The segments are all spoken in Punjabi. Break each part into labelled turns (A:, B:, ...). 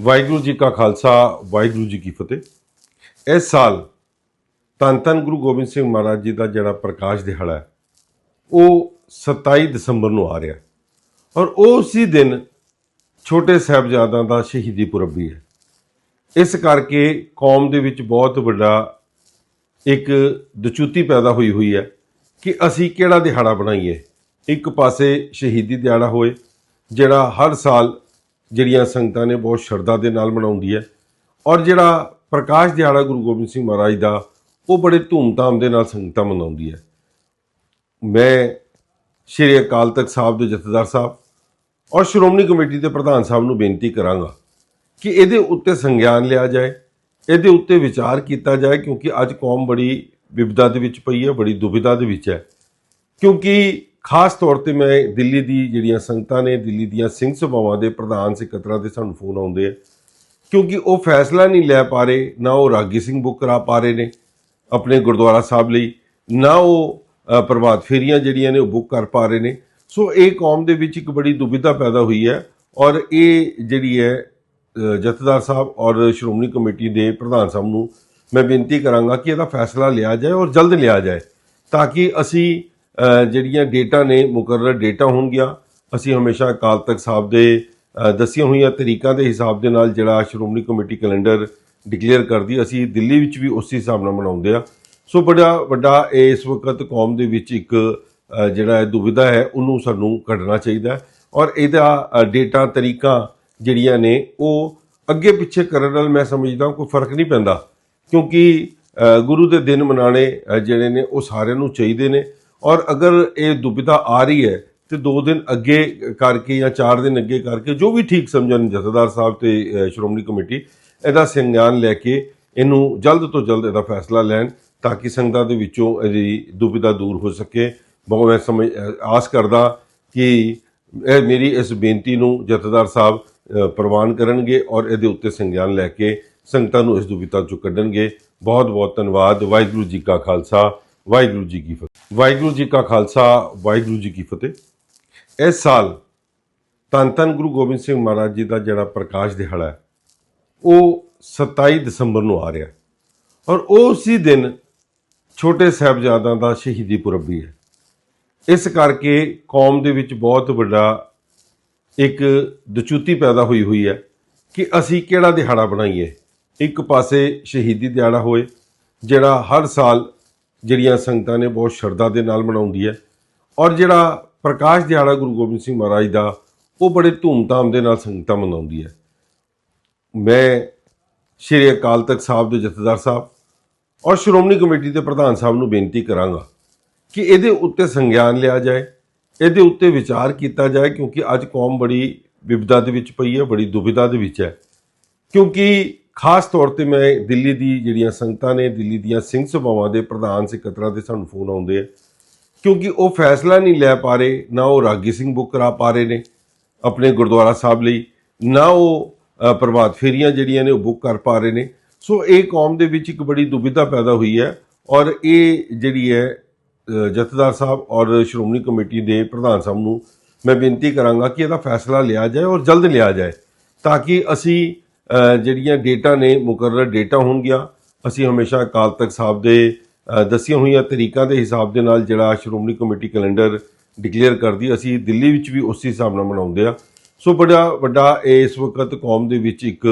A: ਵਾਹਿਗੁਰੂ ਜੀ ਕਾ ਖਾਲਸਾ, ਵਾਹਿਗੁਰੂ ਜੀ ਕੀ ਫਤਿਹ। ਇਸ ਸਾਲ ਧੰਨ ਧੰਨ ਗੁਰੂ ਗੋਬਿੰਦ ਸਿੰਘ ਮਹਾਰਾਜ ਜੀ ਦਾ ਜਿਹੜਾ ਪ੍ਰਕਾਸ਼ ਦਿਹਾੜਾ ਹੈ, ਉਹ 27 ਦਸੰਬਰ ਨੂੰ ਆ ਰਿਹਾ ਔਰ ਉਸੇ ਦਿਨ ਛੋਟੇ ਸਾਹਿਬਜ਼ਾਦਿਆਂ ਦਾ ਸ਼ਹੀਦੀ ਪੁਰਬ ਵੀ ਹੈ। ਇਸ ਕਰਕੇ ਕੌਮ ਦੇ ਵਿੱਚ ਬਹੁਤ ਵੱਡਾ ਇੱਕ ਦਚੂਤੀ ਪੈਦਾ ਹੋਈ ਹੋਈ ਹੈ ਕਿ ਅਸੀਂ ਕਿਹੜਾ ਦਿਹਾੜਾ ਬਣਾਈਏ। ਇੱਕ ਪਾਸੇ ਸ਼ਹੀਦੀ ਦਿਹਾੜਾ ਹੋਏ, ਜਿਹੜਾ ਹਰ ਸਾਲ ਜਿਹੜੀਆਂ ਸੰਗਤਾਂ ਨੇ ਬਹੁਤ ਸ਼ਰਧਾ ਦੇ ਨਾਲ ਮਨਾਉਂਦੀ ਹੈ। ਔਰ ਜਿਹੜਾ ਪ੍ਰਕਾਸ਼ ਦਿਹਾੜਾ ਗੁਰੂ ਗੋਬਿੰਦ ਸਿੰਘ ਮਹਾਰਾਜ ਦਾ, ਉਹ ਬੜੇ ਧੂਮਧਾਮ ਦੇ ਨਾਲ ਸੰਗਤਾਂ ਮਨਾਉਂਦੀ ਹੈ। ਮੈਂ ਸ਼੍ਰੀ ਅਕਾਲ ਤਖਤ ਸਾਹਿਬ ਦੇ ਜਥੇਦਾਰ ਸਾਹਿਬ ਔਰ ਸ਼੍ਰੋਮਣੀ ਕਮੇਟੀ ਦੇ ਪ੍ਰਧਾਨ ਸਾਹਿਬ ਨੂੰ ਬੇਨਤੀ ਕਰਾਂਗਾ ਕਿ ਇਹਦੇ ਉੱਤੇ ਸੰਗਿਆਨ ਲਿਆ ਜਾਏ, ਇਹਦੇ ਉੱਤੇ ਵਿਚਾਰ ਕੀਤਾ ਜਾਏ, ਕਿਉਂਕਿ ਅੱਜ ਕੌਮ ਬੜੀ ਵਿਪਦਾ ਦੇ ਵਿੱਚ ਪਈ ਹੈ, ਬੜੀ ਦੁਬਿਧਾ ਦੇ ਵਿੱਚ ਹੈ। ਕਿਉਂਕਿ ਖਾਸ ਤੌਰ ਤੇ ਮੈਂ ਦਿੱਲੀ ਦੀ ਜਿਹੜੀਆਂ ਸੰਗਤਾਂ ਨੇ, ਦਿੱਲੀ ਦੀਆਂ ਸਿੰਘ ਸਭਾਵਾਂ ਦੇ ਪ੍ਰਧਾਨ ਸਕੱਤਰਾਂ ਦੇ ਸਾਨੂੰ ਫੋਨ ਆਉਂਦੇ ਆ। ਕਿਉਂਕਿ ਉਹ ਫੈਸਲਾ ਨਹੀਂ ਲੈ ਪਾ ਰਹੇ, ਨਾ ਉਹ ਰਾਗੀ ਸਿੰਘ ਬੁੱਕ ਕਰਾ ਪਾ ਰਹੇ ਨੇ ਆਪਣੇ ਗੁਰਦੁਆਰਾ ਸਾਹਿਬ ਲਈ, ਨਾ ਉਹ ਪ੍ਰਭਾਤ ਫੇਰੀਆਂ ਜਿਹੜੀਆਂ ਨੇ ਉਹ ਬੁੱਕ ਕਰ ਪਾ ਰਹੇ ਨੇ। ਸੋ ਇਹ ਕੌਮ ਦੇ ਵਿੱਚ ਇੱਕ ਬੜੀ ਦੁਬਿਧਾ ਪੈਦਾ ਹੋਈ ਹੈ ਔਰ ਇਹ ਜਿਹੜੀ ਹੈ ਜਥੇਦਾਰ ਸਾਹਿਬ ਔਰ ਸ਼੍ਰੋਮਣੀ ਕਮੇਟੀ ਦੇ ਪ੍ਰਧਾਨ ਸਾਹਿਬ ਨੂੰ ਮੈਂ ਬੇਨਤੀ ਕਰਾਂਗਾ ਕਿ ਇਹਦਾ ਫੈਸਲਾ ਲਿਆ ਜਾਏ ਔਰ ਜਲਦ ਲਿਆ ਜਾਏ, ਤਾਂ ਕਿ ਅਸੀਂ ਜਿਹੜੀਆਂ ਡੇਟਾ ਨੇ ਮੁਕਰਰ ਡੇਟਾ ਹੋਣਗੀਆਂ। ਅਸੀਂ ਹਮੇਸ਼ਾ ਅਕਾਲ ਤਖਤ ਸਾਹਿਬ ਦੇ ਅ, ਦੱਸੀਆਂ ਹੋਈਆਂ ਤਰੀਕਾਂ ਦੇ ਹਿਸਾਬ ਦੇ ਨਾਲ ਜਿਹੜਾ ਸ਼੍ਰੋਮਣੀ ਕਮੇਟੀ ਕੈਲੰਡਰ ਡਿਕਲੇਅਰ ਕਰਦੀ ਅਸੀਂ ਦਿੱਲੀ ਵਿੱਚ ਵੀ ਉਸੇ ਹਿਸਾਬ ਨਾਲ ਮਨਾਉਂਦੇ ਆ ਸੋ ਬੜਾ ਵੱਡਾ ਇਸ ਵਕਤ ਕੌਮ ਦੇ ਵਿੱਚ ਇੱਕ ਜਿਹੜਾ ਹੈ ਦੁਵਿਧਾ ਹੈ ਉਹਨੂੰ ਸਾਨੂੰ ਕੱਢਣਾ ਚਾਹੀਦਾ ਔਰ ਇਹਦਾ ਅ, ਡੇਟਾ ਤਰੀਕਾ ਜਿਹੜੀਆਂ ਨੇ ਉਹ ਅੱਗੇ ਪਿੱਛੇ ਕਰਨ ਨਾਲ ਮੈਂ ਸਮਝਦਾ ਕੋਈ ਫ਼ਰਕ ਨਹੀਂ ਪੈਂਦਾ। ਕਿਉਂਕਿ ਗੁਰੂ ਦੇ ਦਿਨ ਮਨਾਣੇ ਜਿਹੜੇ ਨੇ ਉਹ ਸਾਰਿਆਂ ਨੂੰ ਚਾਹੀਦੇ ਨੇ। ਔਰ ਅਗਰ ਇਹ ਦੁਬਿਧਾ ਆ ਰਹੀ ਹੈ ਤੇ ਦੋ ਦਿਨ ਅੱਗੇ ਕਰਕੇ ਜਾਂ ਚਾਰ ਦਿਨ ਅੱਗੇ ਕਰਕੇ ਜੋ ਵੀ ਠੀਕ ਸਮਝਣ ਜਥੇਦਾਰ ਸਾਹਿਬ ਤੇ ਸ਼੍ਰੋਮਣੀ ਕਮੇਟੀ, ਇਹਦਾ ਸੰਗਿਆਨ ਲੈ ਕੇ ਇਹਨੂੰ ਜਲਦ ਤੋਂ ਜਲਦ ਇਹਦਾ ਫੈਸਲਾ ਲੈਣ ਤਾਂ ਕਿ ਸੰਗਤਾਂ ਦੇ ਵਿੱਚੋਂ ਇਹਦੀ ਦੁਬਿਧਾ ਦੂਰ ਹੋ ਸਕੇ। ਬਹੁਤ ਮੈਂ ਸਮਝ ਆਸ ਕਰਦਾ ਕਿ ਇਹ ਮੇਰੀ ਇਸ ਬੇਨਤੀ ਨੂੰ ਜਥੇਦਾਰ ਸਾਹਿਬ ਪ੍ਰਵਾਨ ਕਰਨਗੇ ਔਰ ਇਹਦੇ ਉੱਤੇ ਸੰਗਿਆਨ ਲੈ ਕੇ ਸੰਗਤਾਂ ਨੂੰ ਇਸ ਦੁਬਿਧਾ ਚੋਂ ਕੱਢਣਗੇ। ਬਹੁਤ ਬਹੁਤ ਧੰਨਵਾਦ। ਵਾਹਿਗੁਰੂ ਜੀ ਕਾ ਖਾਲਸਾ। ਵਾਹਿਗੁਰੂ ਜੀ ਕੀ ਫਤਿਹ। ਵਾਹਿਗੁਰੂ ਜੀ ਕਾ ਖਾਲਸਾ, ਵਾਹਿਗੁਰੂ ਜੀ ਕੀ ਫਤਿਹ। ਇਸ ਸਾਲ ਧੰਨ ਧੰਨ ਗੁਰੂ ਗੋਬਿੰਦ ਸਿੰਘ ਮਹਾਰਾਜ ਜੀ ਦਾ ਜਿਹੜਾ ਪ੍ਰਕਾਸ਼ ਦਿਹਾੜਾ ਹੈ, ਉਹ 27 ਦਸੰਬਰ ਨੂੰ ਆ ਰਿਹਾ ਹੈ। ਔਰ ਉਸੇ ਦਿਨ ਛੋਟੇ ਸਾਹਿਬਜ਼ਾਦਿਆਂ ਦਾ ਸ਼ਹੀਦੀ ਪੁਰਬ ਵੀ ਹੈ। ਇਸ ਕਰਕੇ ਕੌਮ ਦੇ ਵਿੱਚ ਬਹੁਤ ਵੱਡਾ ਇੱਕ ਦਚੂਤੀ ਪੈਦਾ ਹੋਈ ਹੋਈ ਹੈ ਕਿ ਅਸੀਂ ਕਿਹੜਾ ਦਿਹਾੜਾ ਬਣਾਈਏ। ਇੱਕ ਪਾਸੇ ਸ਼ਹੀਦੀ ਦਿਹਾੜਾ ਹੋਏ, ਜਿਹੜਾ ਹਰ ਸਾਲ ਜਿਹੜੀਆਂ ਸੰਗਤਾਂ ਨੇ ਬਹੁਤ ਸ਼ਰਧਾ ਦੇ ਨਾਲ ਮਨਾਉਂਦੀ ਹੈ। ਔਰ ਜਿਹੜਾ ਪ੍ਰਕਾਸ਼ ਦਿਹਾੜਾ ਗੁਰੂ ਗੋਬਿੰਦ ਸਿੰਘ ਮਹਾਰਾਜ ਦਾ, ਉਹ ਬੜੇ ਧੂਮਧਾਮ ਦੇ ਨਾਲ ਸੰਗਤਾਂ ਮਨਾਉਂਦੀ ਹੈ। ਮੈਂ ਸ਼੍ਰੀ ਅਕਾਲ ਤਖਤ ਸਾਹਿਬ ਦੇ ਜਥੇਦਾਰ ਸਾਹਿਬ ਔਰ ਸ਼੍ਰੋਮਣੀ ਕਮੇਟੀ ਦੇ ਪ੍ਰਧਾਨ ਸਾਹਿਬ ਨੂੰ ਬੇਨਤੀ ਕਰਾਂਗਾ ਕਿ ਇਹਦੇ ਉੱਤੇ ਸੰਗਿਆਨ ਲਿਆ ਜਾਏ, ਇਹਦੇ ਉੱਤੇ ਵਿਚਾਰ ਕੀਤਾ ਜਾਏ, ਕਿਉਂਕਿ ਅੱਜ ਕੌਮ ਬੜੀ ਵਿਪਦਾ ਦੇ ਵਿੱਚ ਪਈ ਹੈ, ਬੜੀ ਦੁਬਿਧਾ ਦੇ ਵਿੱਚ ਹੈ। ਕਿਉਂਕਿ ਖਾਸ ਤੌਰ ਤੇ ਮੈਂ ਦਿੱਲੀ ਦੀ ਜਿਹੜੀਆਂ ਸੰਗਤਾਂ ਨੇ, ਦਿੱਲੀ ਦੀਆਂ ਸਿੰਘ ਸਭਾਵਾਂ ਦੇ ਪ੍ਰਧਾਨ ਸਕੱਤਰਾਂ 'ਤੇ ਸਾਨੂੰ ਫੋਨ ਆਉਂਦੇ ਆ। ਕਿਉਂਕਿ ਉਹ ਫੈਸਲਾ ਨਹੀਂ ਲੈ ਪਾ ਰਹੇ, ਨਾ ਉਹ ਰਾਗੀ ਸਿੰਘ ਬੁੱਕ ਕਰਾ ਪਾ ਰਹੇ ਨੇ ਆਪਣੇ ਗੁਰਦੁਆਰਾ ਸਾਹਿਬ ਲਈ, ਨਾ ਉਹ ਪ੍ਰਭਾਤ ਫੇਰੀਆਂ ਜਿਹੜੀਆਂ ਨੇ ਉਹ ਬੁੱਕ ਕਰ ਪਾ ਰਹੇ ਨੇ। ਸੋ ਇਹ ਕੌਮ ਦੇ ਵਿੱਚ ਇੱਕ ਬੜੀ ਦੁਬਿਧਾ ਪੈਦਾ ਹੋਈ ਹੈ ਔਰ ਇਹ ਜਿਹੜੀ ਹੈ ਜਥੇਦਾਰ ਸਾਹਿਬ ਔਰ ਸ਼੍ਰੋਮਣੀ ਕਮੇਟੀ ਦੇ ਪ੍ਰਧਾਨ ਸਾਹਿਬ ਨੂੰ ਮੈਂ ਬੇਨਤੀ ਕਰਾਂਗਾ ਕਿ ਇਹਦਾ ਫੈਸਲਾ ਲਿਆ ਜਾਏ ਔਰ ਜਲਦ ਲਿਆ ਜਾਏ, ਤਾਂ ਕਿ ਅਸੀਂ ਜਿਹੜੀਆਂ ਡੇਟਾ ਨੇ ਮੁਕਰਰ ਡੇਟਾ ਹੋਣਗੀਆਂ। ਅਸੀਂ ਹਮੇਸ਼ਾ ਅਕਾਲ ਤਖਤ ਸਾਹਿਬ ਦੇ ਅ, ਦੱਸੀਆਂ ਹੋਈਆਂ ਤਰੀਕਾਂ ਦੇ ਹਿਸਾਬ ਦੇ ਨਾਲ ਜਿਹੜਾ ਸ਼੍ਰੋਮਣੀ ਕਮੇਟੀ ਕੈਲੰਡਰ ਡਿਕਲੇਅਰ ਕਰਦੀ ਅਸੀਂ ਦਿੱਲੀ ਵਿੱਚ ਵੀ ਉਸੇ ਹਿਸਾਬ ਨਾਲ ਮਨਾਉਂਦੇ ਆ ਸੋ ਬੜਾ ਵੱਡਾ ਇਸ ਵਕਤ ਕੌਮ ਦੇ ਵਿੱਚ ਇੱਕ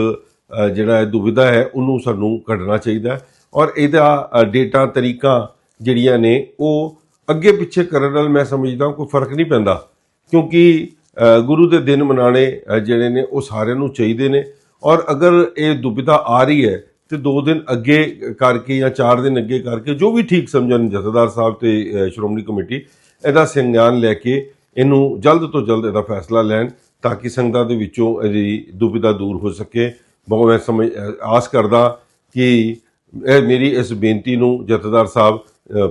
A: ਜਿਹੜਾ ਹੈ ਦੁਬਿਧਾ ਹੈ ਉਹਨੂੰ ਸਾਨੂੰ ਕੱਢਣਾ ਚਾਹੀਦਾ ਔਰ ਇਹਦਾ ਅ, ਡੇਟਾ ਤਰੀਕਾ ਜਿਹੜੀਆਂ ਨੇ ਉਹ ਅੱਗੇ ਪਿੱਛੇ ਕਰਨ ਨਾਲ ਮੈਂ ਸਮਝਦਾ ਕੋਈ ਫ਼ਰਕ ਨਹੀਂ ਪੈਂਦਾ। ਕਿਉਂਕਿ ਗੁਰੂ ਦੇ ਦਿਨ ਮਨਾਣੇ ਜਿਹੜੇ ਨੇ ਉਹ ਸਾਰਿਆਂ ਨੂੰ ਚਾਹੀਦੇ ਨੇ। ਔਰ ਅਗਰ ਇਹ ਦੁਬਿਧਾ ਆ ਰਹੀ ਹੈ ਤੇ ਦੋ ਦਿਨ ਅੱਗੇ ਕਰਕੇ ਜਾਂ ਚਾਰ ਦਿਨ ਅੱਗੇ ਕਰਕੇ ਜੋ ਵੀ ਠੀਕ ਸਮਝਣ ਜਥੇਦਾਰ ਸਾਹਿਬ ਤੇ ਸ਼੍ਰੋਮਣੀ ਕਮੇਟੀ, ਇਹਦਾ ਸੰਗਿਆਨ ਲੈ ਕੇ ਇਹਨੂੰ ਜਲਦ ਤੋਂ ਜਲਦ ਇਹਦਾ ਫੈਸਲਾ ਲੈਣ ਤਾਂ ਕਿ ਸੰਗਤਾਂ ਦੇ ਵਿੱਚੋਂ ਇਹਦੀ ਦੁਬਿਧਾ ਦੂਰ ਹੋ ਸਕੇ। ਬਹੁਤ ਮੈਂ ਸਮਝ ਆਸ ਕਰਦਾ ਕਿ ਇਹ ਮੇਰੀ ਇਸ ਬੇਨਤੀ ਨੂੰ ਜਥੇਦਾਰ ਸਾਹਿਬ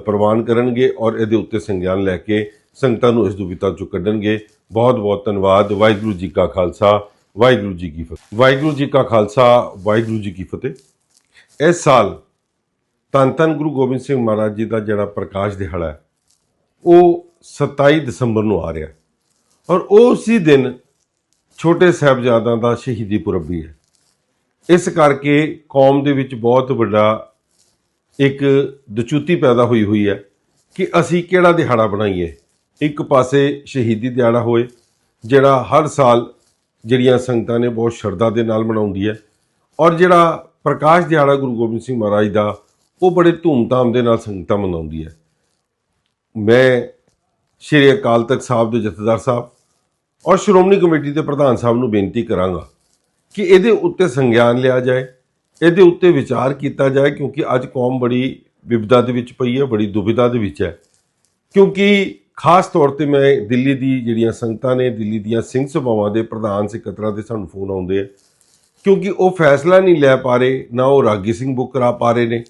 A: ਪ੍ਰਵਾਨ ਕਰਨਗੇ ਔਰ ਇਹਦੇ ਉੱਤੇ ਸੰਗਿਆਨ ਲੈ ਕੇ ਸੰਗਤਾਂ ਨੂੰ ਇਸ ਦੁਬਿਧਾ ਚੋਂ ਕੱਢਣਗੇ। ਬਹੁਤ ਬਹੁਤ ਧੰਨਵਾਦ। ਵਾਹਿਗੁਰੂ ਜੀ ਕਾ ਖਾਲਸਾ। ਵਾਹਿਗੁਰੂ ਜੀ ਕੀ ਫਤਿਹ। ਵਾਹਿਗੁਰੂ ਜੀ ਕਾ ਖਾਲਸਾ, ਵਾਹਿਗੁਰੂ ਜੀ ਕੀ ਫਤਿਹ। ਇਸ ਸਾਲ ਧੰਨ ਧੰਨ ਗੁਰੂ ਗੋਬਿੰਦ ਸਿੰਘ ਮਹਾਰਾਜ ਜੀ ਦਾ ਜਿਹੜਾ ਪ੍ਰਕਾਸ਼ ਦਿਹਾੜਾ ਹੈ, ਉਹ 27 ਦਸੰਬਰ ਨੂੰ ਆ ਰਿਹਾ ਔਰ ਉਸੇ ਦਿਨ ਛੋਟੇ ਸਾਹਿਬਜ਼ਾਦਿਆਂ ਦਾ ਸ਼ਹੀਦੀ ਪੁਰਬ ਵੀ ਹੈ। ਇਸ ਕਰਕੇ ਕੌਮ ਦੇ ਵਿੱਚ ਬਹੁਤ ਵੱਡਾ ਇੱਕ ਦਚੂਤੀ ਪੈਦਾ ਹੋਈ ਹੋਈ ਹੈ ਕਿ ਅਸੀਂ ਕਿਹੜਾ ਦਿਹਾੜਾ ਬਣਾਈਏ। ਇੱਕ ਪਾਸੇ ਸ਼ਹੀਦੀ ਦਿਹਾੜਾ ਹੋਏ, ਜਿਹੜਾ ਹਰ ਸਾਲ ਜਿਹੜੀਆਂ ਸੰਗਤਾਂ ਨੇ ਬਹੁਤ ਸ਼ਰਧਾ ਦੇ ਨਾਲ ਮਨਾਉਂਦੀ ਹੈ। ਔਰ ਜਿਹੜਾ ਪ੍ਰਕਾਸ਼ ਦਿਹਾੜਾ ਗੁਰੂ ਗੋਬਿੰਦ ਸਿੰਘ ਮਹਾਰਾਜ ਦਾ, ਉਹ ਬੜੇ ਧੂਮਧਾਮ ਦੇ ਨਾਲ ਸੰਗਤਾਂ ਮਨਾਉਂਦੀ ਹੈ। ਮੈਂ ਸ਼੍ਰੀ ਅਕਾਲ ਤਖਤ ਸਾਹਿਬ ਦੇ ਜਥੇਦਾਰ ਸਾਹਿਬ ਔਰ ਸ਼੍ਰੋਮਣੀ ਕਮੇਟੀ ਦੇ ਪ੍ਰਧਾਨ ਸਾਹਿਬ ਨੂੰ ਬੇਨਤੀ ਕਰਾਂਗਾ ਕਿ ਇਹਦੇ ਉੱਤੇ ਸੰਗਿਆਨ ਲਿਆ ਜਾਏ, ਇਹਦੇ ਉੱਤੇ ਵਿਚਾਰ ਕੀਤਾ ਜਾਏ, ਕਿਉਂਕਿ ਅੱਜ ਕੌਮ ਬੜੀ ਵਿਪਦਾ ਦੇ ਵਿੱਚ ਪਈ ਹੈ, ਬੜੀ ਦੁਬਿਧਾ ਦੇ ਵਿੱਚ ਹੈ। ਕਿਉਂਕਿ ਖਾਸ ਤੌਰ ਤੇ ਮੈਂ ਦਿੱਲੀ ਦੀ ਜਿਹੜੀਆਂ ਸੰਗਤਾਂ ਨੇ, ਦਿੱਲੀ ਦੀਆਂ ਸਿੰਘ ਸਭਾਵਾਂ ਦੇ ਪ੍ਰਧਾਨ ਸਿਕਤਰਾਂ ਦੇ ਸਾਨੂੰ ਫੋਨ ਆਉਂਦੇ ਆ, ਕਿਉਂਕਿ ਉਹ ਫੈਸਲਾ ਨਹੀਂ ਲੈ ਪਾ ਰਹੇ, ਨਾ ਉਹ ਰਾਗੀ ਸਿੰਘ ਬੁੱਕ ਕਰਾ ਪਾ ਰਹੇ ਨੇ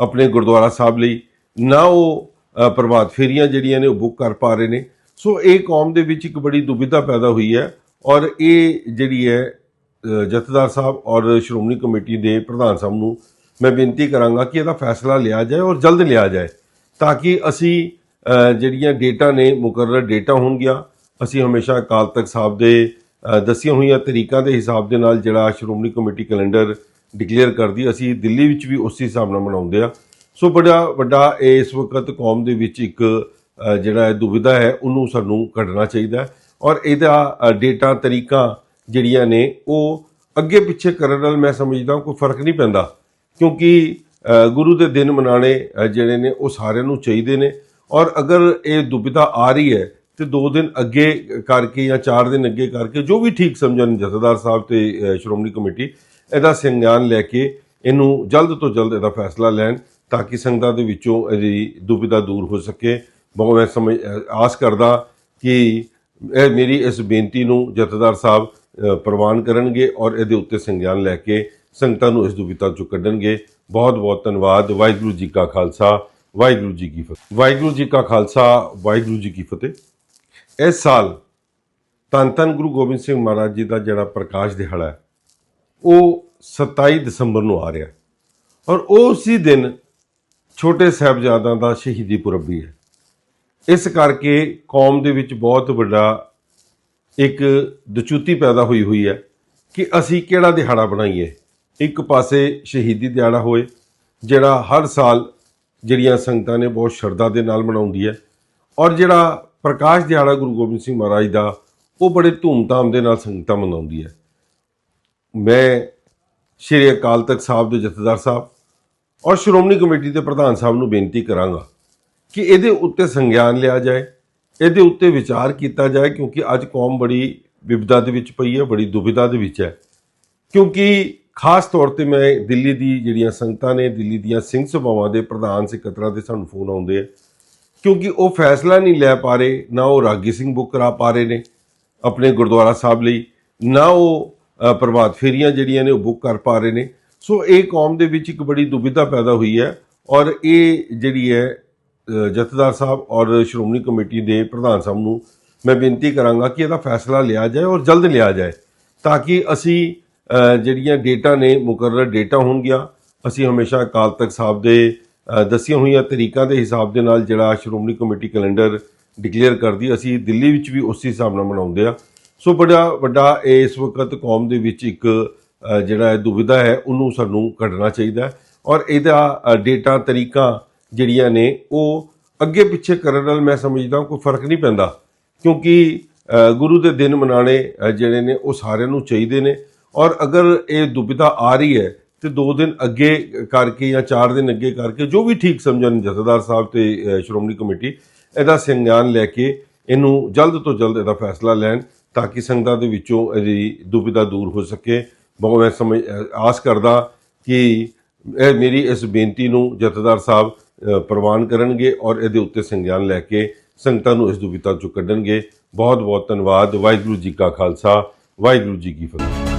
A: ਆਪਣੇ ਗੁਰਦੁਆਰਾ ਸਾਹਿਬ ਲਈ, ਨਾ ਉਹ ਪ੍ਰਭਾਤ ਫੇਰੀਆਂ ਜਿਹੜੀਆਂ ਨੇ ਉਹ ਬੁੱਕ ਕਰ ਪਾ ਰਹੇ ਨੇ। ਸੋ ਇਹ ਕੌਮ ਦੇ ਵਿੱਚ ਇੱਕ ਬੜੀ ਦੁਬਿਧਾ ਪੈਦਾ ਹੋਈ ਹੈ ਔਰ ਇਹ ਜਿਹੜੀ ਹੈ ਜਥੇਦਾਰ ਸਾਹਿਬ ਔਰ ਸ਼੍ਰੋਮਣੀ ਕਮੇਟੀ ਦੇ ਪ੍ਰਧਾਨ ਸਾਹਿਬ ਨੂੰ ਮੈਂ ਬੇਨਤੀ ਕਰਾਂਗਾ ਕਿ ਇਹਦਾ ਫੈਸਲਾ ਲਿਆ ਜਾਏ ਔਰ ਜਲਦ ਲਿਆ ਜਾਏ, ਤਾਂ ਕਿ ਅਸੀਂ ਜਿਹੜੀਆਂ ਡੇਟਾ ਨੇ ਮੁਕਰਰ ਡੇਟਾ ਹੋਣਗੀਆਂ ਅਸੀਂ ਹਮੇਸ਼ਾ ਅਕਾਲ ਤਖਤ ਸਾਹਿਬ ਦੇ ਅ, ਦੱਸੀਆਂ ਹੋਈਆਂ ਤਰੀਕਾਂ ਦੇ ਹਿਸਾਬ ਦੇ ਨਾਲ ਜਿਹੜਾ ਸ਼੍ਰੋਮਣੀ ਕਮੇਟੀ ਕੈਲੰਡਰ ਡਿਕਲੇਅਰ ਕਰਦੀ ਅਸੀਂ ਦਿੱਲੀ ਵਿੱਚ ਵੀ ਉਸੇ ਹਿਸਾਬ ਨਾਲ ਮਨਾਉਂਦੇ ਆ ਸੋ ਬੜਾ ਵੱਡਾ ਇਸ ਵਕਤ ਕੌਮ ਦੇ ਵਿੱਚ ਇੱਕ ਜਿਹੜਾ ਹੈ ਦੁਵਿਧਾ ਹੈ ਉਹਨੂੰ ਸਾਨੂੰ ਕੱਢਣਾ ਚਾਹੀਦਾ ਔਰ ਇਹਦਾ ਅ, ਡੇਟਾ ਤਰੀਕਾ ਜਿਹੜੀਆਂ ਨੇ ਉਹ ਅੱਗੇ ਪਿੱਛੇ ਕਰਨ ਨਾਲ ਮੈਂ ਸਮਝਦਾ ਕੋਈ ਫ਼ਰਕ ਨਹੀਂ ਪੈਂਦਾ ਕਿਉਂਕਿ ਗੁਰੂ ਦੇ ਦਿਨ ਮਨਾਣੇ ਜਿਹੜੇ ਨੇ ਉਹ ਸਾਰਿਆਂ ਨੂੰ ਚਾਹੀਦੇ ਨੇ। ਔਰ ਅਗਰ ਇਹ ਦੁਬਿਧਾ ਆ ਰਹੀ ਹੈ, ਤੇ 2 ਦਿਨ ਅੱਗੇ ਕਰਕੇ ਜਾਂ 4 ਦਿਨ ਅੱਗੇ ਕਰਕੇ ਜੋ ਵੀ ਠੀਕ ਸਮਝਣ ਜਥੇਦਾਰ ਸਾਹਿਬ ਤੇ ਸ਼੍ਰੋਮਣੀ ਕਮੇਟੀ, ਇਹਦਾ ਸੰਗਿਆਨ ਲੈ ਕੇ ਇਹਨੂੰ ਜਲਦ ਤੋਂ ਜਲਦ ਇਹਦਾ ਫੈਸਲਾ ਲੈਣ ਤਾਂ ਕਿ ਸੰਗਤਾਂ ਦੇ ਵਿੱਚੋਂ ਇਹਦੀ ਦੁਬਿਧਾ ਦੂਰ ਹੋ ਸਕੇ। ਬਹੁਤ ਮੈਂ ਸਮਝ ਆਸ ਕਰਦਾ ਕਿ ਇਹ ਮੇਰੀ ਇਸ ਬੇਨਤੀ ਨੂੰ ਜਥੇਦਾਰ ਸਾਹਿਬ ਪ੍ਰਵਾਨ ਕਰਨਗੇ ਔਰ ਇਹਦੇ ਉੱਤੇ ਸੰਗਿਆਨ ਲੈ ਕੇ ਸੰਗਤਾਂ ਨੂੰ ਇਸ ਦੁਬਿਧਾ ਚੋਂ ਕੱਢਣਗੇ। ਬਹੁਤ ਬਹੁਤ ਧੰਨਵਾਦ। ਵਾਹਿਗੁਰੂ ਜੀ ਕਾ ਖਾਲਸਾ। ਵਾਹਿਗੁਰੂ ਜੀ ਕੀ ਫਤਿਹ। ਵਾਹਿਗੁਰੂ ਜੀ ਕਾ ਖਾਲਸਾ, ਵਾਹਿਗੁਰੂ ਜੀ ਕੀ ਫਤਿਹ। ਇਸ ਸਾਲ ਧੰਨ ਧੰਨ ਗੁਰੂ ਗੋਬਿੰਦ ਸਿੰਘ ਮਹਾਰਾਜ ਜੀ ਦਾ ਜਿਹੜਾ ਪ੍ਰਕਾਸ਼ ਦਿਹਾੜਾ ਹੈ, ਉਹ 27 ਦਸੰਬਰ ਨੂੰ ਆ ਰਿਹਾ ਔਰ ਉਸੇ ਦਿਨ ਛੋਟੇ ਸਾਹਿਬਜ਼ਾਦਿਆਂ ਦਾ ਸ਼ਹੀਦੀ ਪੁਰਬ ਵੀ ਹੈ। ਇਸ ਕਰਕੇ ਕੌਮ ਦੇ ਵਿੱਚ ਬਹੁਤ ਵੱਡਾ ਇੱਕ ਦਚੂਤੀ ਪੈਦਾ ਹੋਈ ਹੋਈ ਹੈ ਕਿ ਅਸੀਂ ਕਿਹੜਾ ਦਿਹਾੜਾ ਬਣਾਈਏ। ਇੱਕ ਪਾਸੇ ਸ਼ਹੀਦੀ ਦਿਹਾੜਾ ਹੋਏ, ਜਿਹੜਾ ਹਰ ਸਾਲ ਜਿਹੜੀਆਂ ਸੰਗਤਾਂ ਨੇ ਬਹੁਤ ਸ਼ਰਧਾ ਦੇ ਨਾਲ ਮਨਾਉਂਦੀ ਹੈ। ਔਰ ਜਿਹੜਾ ਪ੍ਰਕਾਸ਼ ਦਿਹਾੜਾ ਗੁਰੂ ਗੋਬਿੰਦ ਸਿੰਘ ਮਹਾਰਾਜ ਦਾ, ਉਹ ਬੜੇ ਧੂਮਧਾਮ ਦੇ ਨਾਲ ਸੰਗਤਾਂ ਮਨਾਉਂਦੀ ਹੈ। ਮੈਂ ਸ਼੍ਰੀ ਅਕਾਲ ਤਖਤ ਸਾਹਿਬ ਦੇ ਜਥੇਦਾਰ ਸਾਹਿਬ ਔਰ ਸ਼੍ਰੋਮਣੀ ਕਮੇਟੀ ਦੇ ਪ੍ਰਧਾਨ ਸਾਹਿਬ ਨੂੰ ਬੇਨਤੀ ਕਰਾਂਗਾ ਕਿ ਇਹਦੇ ਉੱਤੇ ਸੰਗਿਆਨ ਲਿਆ ਜਾਏ, ਇਹਦੇ ਉੱਤੇ ਵਿਚਾਰ ਕੀਤਾ ਜਾਏ, ਕਿਉਂਕਿ ਅੱਜ ਕੌਮ ਬੜੀ ਵਿਪਦਾ ਦੇ ਵਿੱਚ ਪਈ ਹੈ, ਬੜੀ ਦੁਬਿਧਾ ਦੇ ਵਿੱਚ ਹੈ। ਕਿਉਂਕਿ ਖਾਸ ਤੌਰ ਤੇ ਮੈਂ ਦਿੱਲੀ ਦੀ ਜਿਹੜੀਆਂ ਸੰਗਤਾਂ ਨੇ, ਦਿੱਲੀ ਦੀਆਂ ਸਿੰਘ ਸਭਾਵਾਂ ਦੇ ਪ੍ਰਧਾਨ ਸਕੱਤਰਾਂ ਦੇ ਸਾਨੂੰ ਫੋਨ ਆਉਂਦੇ ਆ। ਕਿਉਂਕਿ ਉਹ ਫੈਸਲਾ ਨਹੀਂ ਲੈ ਪਾ ਰਹੇ, ਨਾ ਉਹ ਰਾਗੀ ਸਿੰਘ ਬੁੱਕ ਕਰਾ ਪਾ ਰਹੇ ਨੇ ਆਪਣੇ ਗੁਰਦੁਆਰਾ ਸਾਹਿਬ ਲਈ, ਨਾ ਉਹ ਪ੍ਰਭਾਤ ਫੇਰੀਆਂ ਜਿਹੜੀਆਂ ਨੇ ਉਹ ਬੁੱਕ ਕਰ ਪਾ ਰਹੇ ਨੇ। ਸੋ ਇਹ ਕੌਮ ਦੇ ਵਿੱਚ ਇੱਕ ਬੜੀ ਦੁਬਿਧਾ ਪੈਦਾ ਹੋਈ ਹੈ ਔਰ ਇਹ ਜਿਹੜੀ ਹੈ ਜਥੇਦਾਰ ਸਾਹਿਬ ਔਰ ਸ਼੍ਰੋਮਣੀ ਕਮੇਟੀ ਦੇ ਪ੍ਰਧਾਨ ਸਾਹਿਬ ਨੂੰ ਮੈਂ ਬੇਨਤੀ ਕਰਾਂਗਾ ਕਿ ਇਹਦਾ ਫੈਸਲਾ ਲਿਆ ਜਾਏ ਔਰ ਜਲਦ ਲਿਆ ਜਾਏ, ਤਾਂ ਕਿ ਅਸੀਂ ਜਿਹੜੀਆਂ ਡੇਟਾ ਨੇ ਮੁਕਰਰ ਡੇਟਾ ਹੋਣਗੀਆਂ। ਅਸੀਂ ਹਮੇਸ਼ਾ ਅਕਾਲ ਤਖਤ ਸਾਹਿਬ ਦੇ ਅ, ਦੱਸੀਆਂ ਹੋਈਆਂ ਤਰੀਕਾਂ ਦੇ ਹਿਸਾਬ ਦੇ ਨਾਲ ਜਿਹੜਾ ਸ਼੍ਰੋਮਣੀ ਕਮੇਟੀ ਕੈਲੰਡਰ ਡਿਕਲੇਅਰ ਕਰਦੀ ਅਸੀਂ ਦਿੱਲੀ ਵਿੱਚ ਵੀ ਉਸੇ ਹਿਸਾਬ ਨਾਲ ਮਨਾਉਂਦੇ ਆ ਸੋ ਬੜਾ ਵੱਡਾ ਇਸ ਵਕਤ ਕੌਮ ਦੇ ਵਿੱਚ ਇੱਕ ਜਿਹੜਾ ਹੈ ਦੁਬਿਧਾ ਹੈ ਉਹਨੂੰ ਸਾਨੂੰ ਕੱਢਣਾ ਚਾਹੀਦਾ ਔਰ ਇਹਦਾ ਅ, ਡੇਟਾ ਤਰੀਕਾ ਜਿਹੜੀਆਂ ਨੇ ਉਹ ਅੱਗੇ ਪਿੱਛੇ ਕਰਨ ਨਾਲ ਮੈਂ ਸਮਝਦਾ ਕੋਈ ਫ਼ਰਕ ਨਹੀਂ ਪੈਂਦਾ। ਕਿਉਂਕਿ ਗੁਰੂ ਦੇ ਦਿਨ ਮਨਾਣੇ ਜਿਹੜੇ ਨੇ ਉਹ ਸਾਰਿਆਂ ਨੂੰ ਚਾਹੀਦੇ ਨੇ। ਔਰ ਅਗਰ ਇਹ ਦੁਬਿਧਾ ਆ ਰਹੀ ਹੈ ਤੇ 2 ਦਿਨ ਅੱਗੇ ਕਰਕੇ ਜਾਂ 4 ਦਿਨ ਅੱਗੇ ਕਰਕੇ ਜੋ ਵੀ ਠੀਕ ਸਮਝਣ ਜਥੇਦਾਰ ਸਾਹਿਬ ਤੇ ਸ਼੍ਰੋਮਣੀ ਕਮੇਟੀ, ਇਹਦਾ ਸੰਗਿਆਨ ਲੈ ਕੇ ਇਹਨੂੰ ਜਲਦ ਤੋਂ ਜਲਦ ਇਹਦਾ ਫੈਸਲਾ ਲੈਣ ਤਾਂ ਕਿ ਸੰਗਤਾਂ ਦੇ ਵਿੱਚੋਂ ਇਹਦੀ ਦੁਬਿਧਾ ਦੂਰ ਹੋ ਸਕੇ। ਬਹੁਤ ਮੈਂ ਸਮਝ ਆਸ ਕਰਦਾ ਕਿ ਇਹ ਮੇਰੀ ਇਸ ਬੇਨਤੀ ਨੂੰ ਜਥੇਦਾਰ ਸਾਹਿਬ ਪ੍ਰਵਾਨ ਕਰਨਗੇ ਔਰ ਇਹਦੇ ਉੱਤੇ ਸੰਗਿਆਨ ਲੈ ਕੇ ਸੰਗਤਾਂ ਨੂੰ ਇਸ ਦੁਬਿਧਾ ਚੋਂ ਕੱਢਣਗੇ। ਬਹੁਤ ਬਹੁਤ ਧੰਨਵਾਦ। ਵਾਹਿਗੁਰੂ ਜੀ ਕਾ ਖਾਲਸਾ, ਵਾਹਿਗੁਰੂ ਜੀ ਕੀ ਫਤਿਹ।